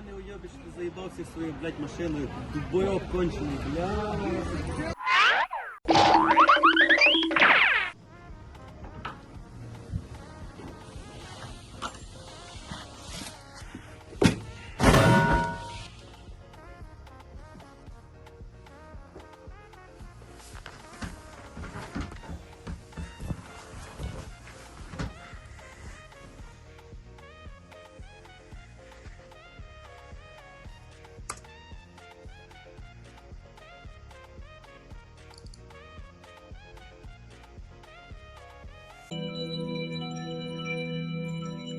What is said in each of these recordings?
Ебаный уебище, ты заебался своей, блядь, машиной. Тупоёб конченый, бля.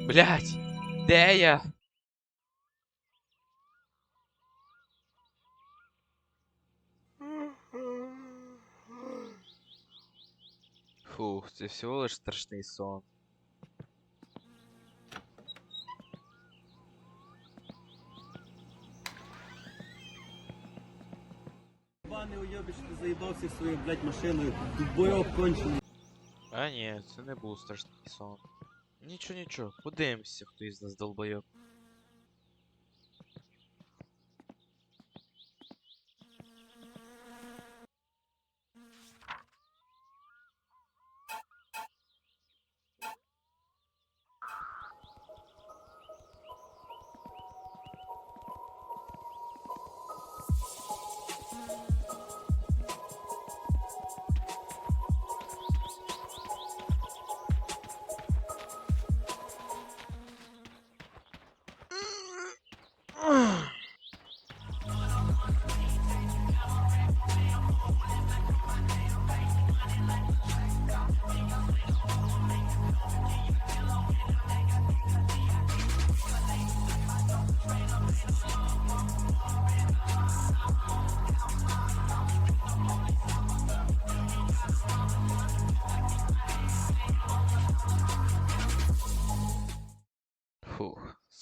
Блять, де я? Фух, це всього лиш страшний сон. Ебаный уебище, ты заебался своей, блядь, машиной. Тупоёб конченый. А ні, це не був страшний сон. Нічого, нічого, подивимося, хто із нас долбойоб.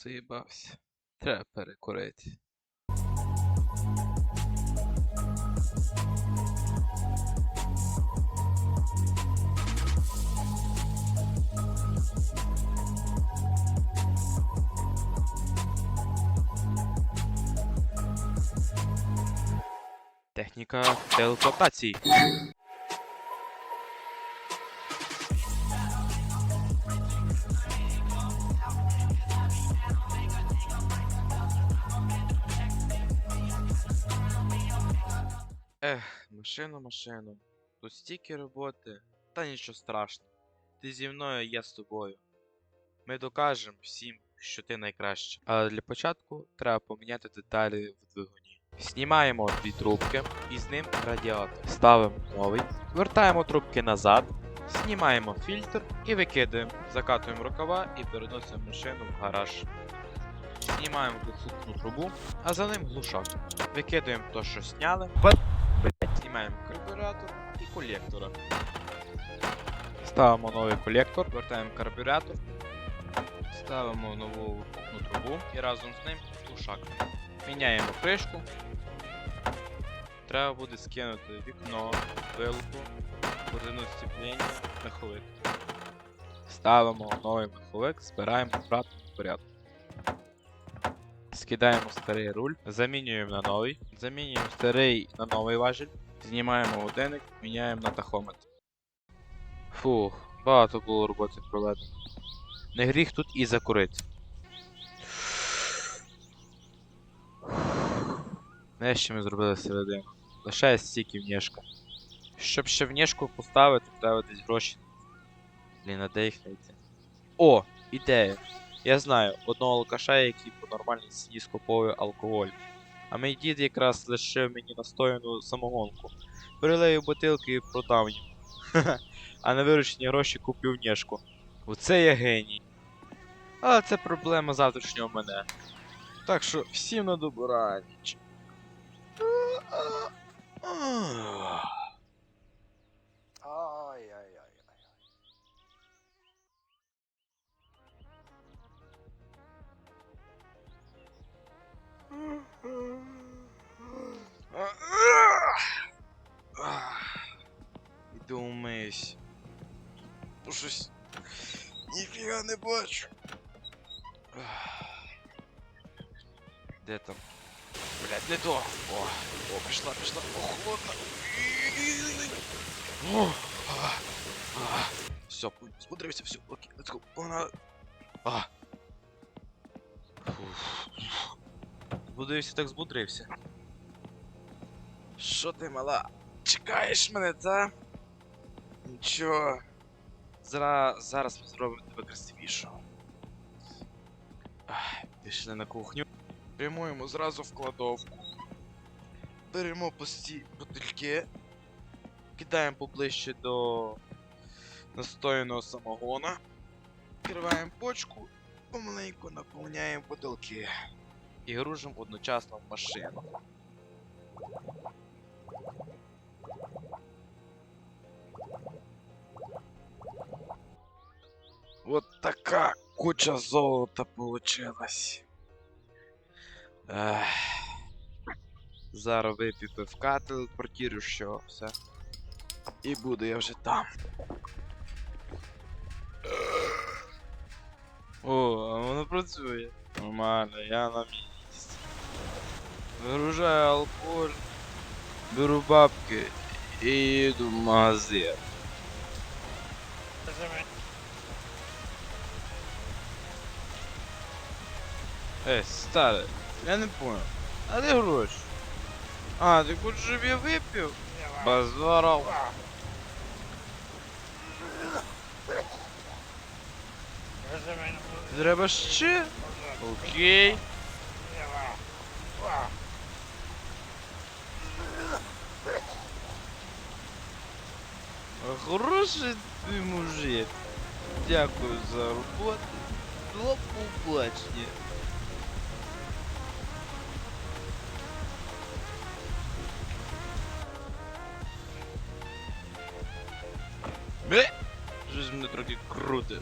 Заїбався. Треба перекурити. Техніка телепортації. Ех, машину, машину. Тут стільки роботи, та нічого страшного. Ти зі мною, я з тобою. Ми докажемо всім, що ти найкраща. Але для початку треба поміняти деталі в двигуні. Знімаємо дві трубки і з ним радіатор. Ставимо новий, вертаємо трубки назад, знімаємо фільтр і викидаємо. Закатуємо рукава і переносимо машину в гараж. Знімаємо вихлопну трубу, а за ним глушак. Викидаємо то, що зняли. Знімаємо карбюратор і колектора. Ставимо новий колектор, вертаємо карбюратор, ставимо нову вихлопну трубу і разом з ним глушак. Міняємо кришку. Треба буде скинути вікно, вилку, корзину сцеплення, меховик. Ставимо новий меховик, збираємо обратно в порядку. Скидаємо старий руль, замінюємо на новий, замінюємо старий на новий важіль, знімаємо годинник, міняємо на тахометр. Фух, багато було роботи проведено. Не гріх тут і закурити. Нарешті ми зробили середину. Лишає стільки внешка. Щоб ще внешку поставити, треба десь гроші. Блін, а де їх знайти? О, ідея! Я знаю одного алкаша, який по нормальній ціні скуповує алкоголь. А мій дід якраз лишив мені настояну самогонку. Перелею бутилки і продав їм. а на виручені гроші куплю внешку. Оце я геній. Але це проблема завтрашнього мене. Так що всім на добраніч. Іди умийся. Ну щось. Ніфіга не бачу. Де там? Блять, не то. О, о, пішла, пішла. О, холодно. О, а, а. Все, збудрився, все, окей, let's go. Погнали. А. Фух. Збудрився, так збудрився. Що ти, мала? Чекаєш мене, та? Нічого. Зараз, зараз ми зробимо тебе красивішого. Пішли на кухню. Прямуємо зразу в кладовку. Беремо пусті бутильки. Кидаємо поближче до настояного самогона. Відкриваємо почку, помаленьку наповняємо бутилки. І гружимо одночасно в машину. Вот така куча золота получилась. Ех. Зараз вип'ю пивка, телепортірую, що все. І буду я вже там. О, а воно працює. Нормально, я на місці. Вигружаю алкоголь, беру бабки і їду в магазин. Ей, старий, я не понял. А де гроші? А, ти хочеш, щоб я випив? Базаров. Треба ще? Окей. Хороший ти мужик. Дякую за роботу. До побачення. Бе! Щось мене трохи круте.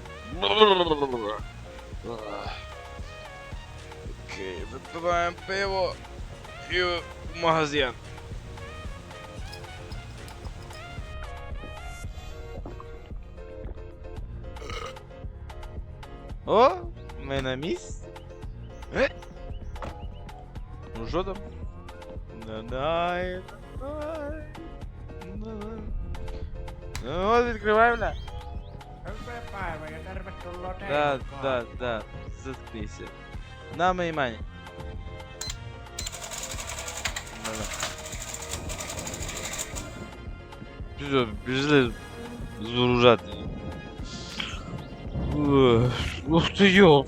Окей, випиваємо пиво і в магазин. О, ми на місці. Е? Ну що там? Давай, давай, давай. Ну от відкривай, бля. Да, да, да, заткнися. На моїй мані. Все, пішли згружати. Ух, ти йо.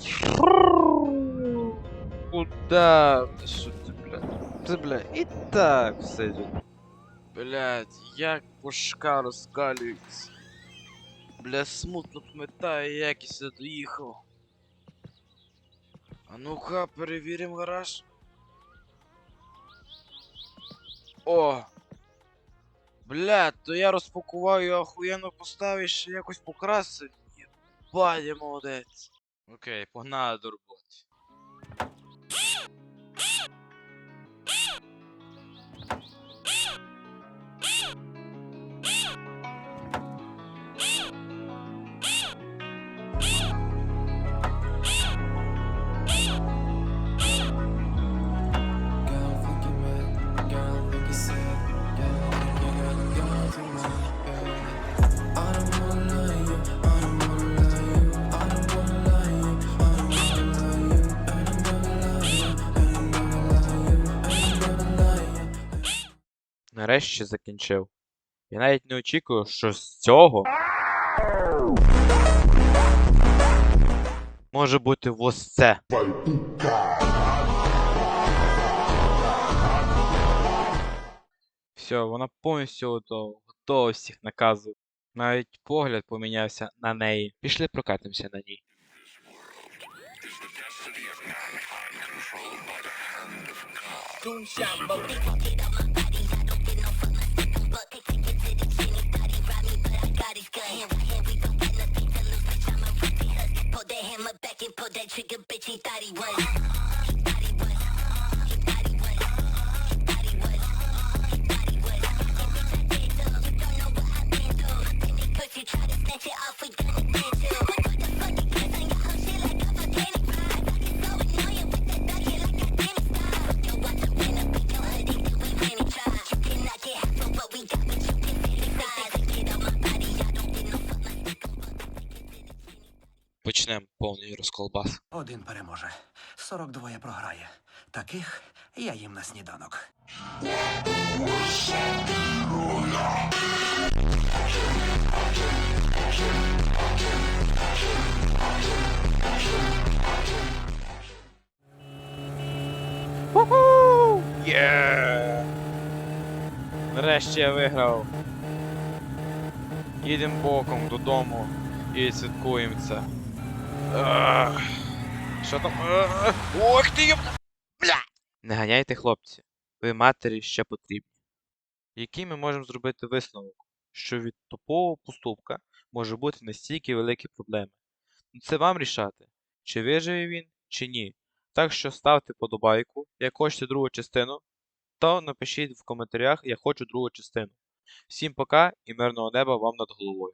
Куда? Та Що ти, бля? Це, бля, і так все йде. Блядь, як башка розкалюється. Бля, смутно пам'ятаю, як я сюди доїхав. А ну-ка, перевіримо гараж. О! Бля, то я розпакував його охуєнно поставив ще якось покрасив. Bolje modec. Okej, okay, ponad roboti. Нарешті закінчив. Я навіть не очікую, що з цього може бути ось це. Все, вона повністю готова, готова всіх наказу. Навіть погляд помінявся на неї. Пішли прокатимося на ній. Pull pull that trigger, bitch. He thought he was. Почнемо повний розколбас. Один переможе, 42 програє. Таких я їм на сніданок. Є! Нарешті я виграв. Їдемо боком додому і святкуємо це. Ах. Що там? Ох ти! йоп- Бля! Не ганяйте, хлопці. Ви матері ще потрібні. Який ми можемо зробити висновок, що від тупого поступка може бути настільки великі проблеми. Ну це вам рішати, чи виживе він, чи ні. Так що ставте подобайку, як хочете другу частину, то напишіть в коментарях, я хочу другу частину. Всім пока і мирного неба вам над головою.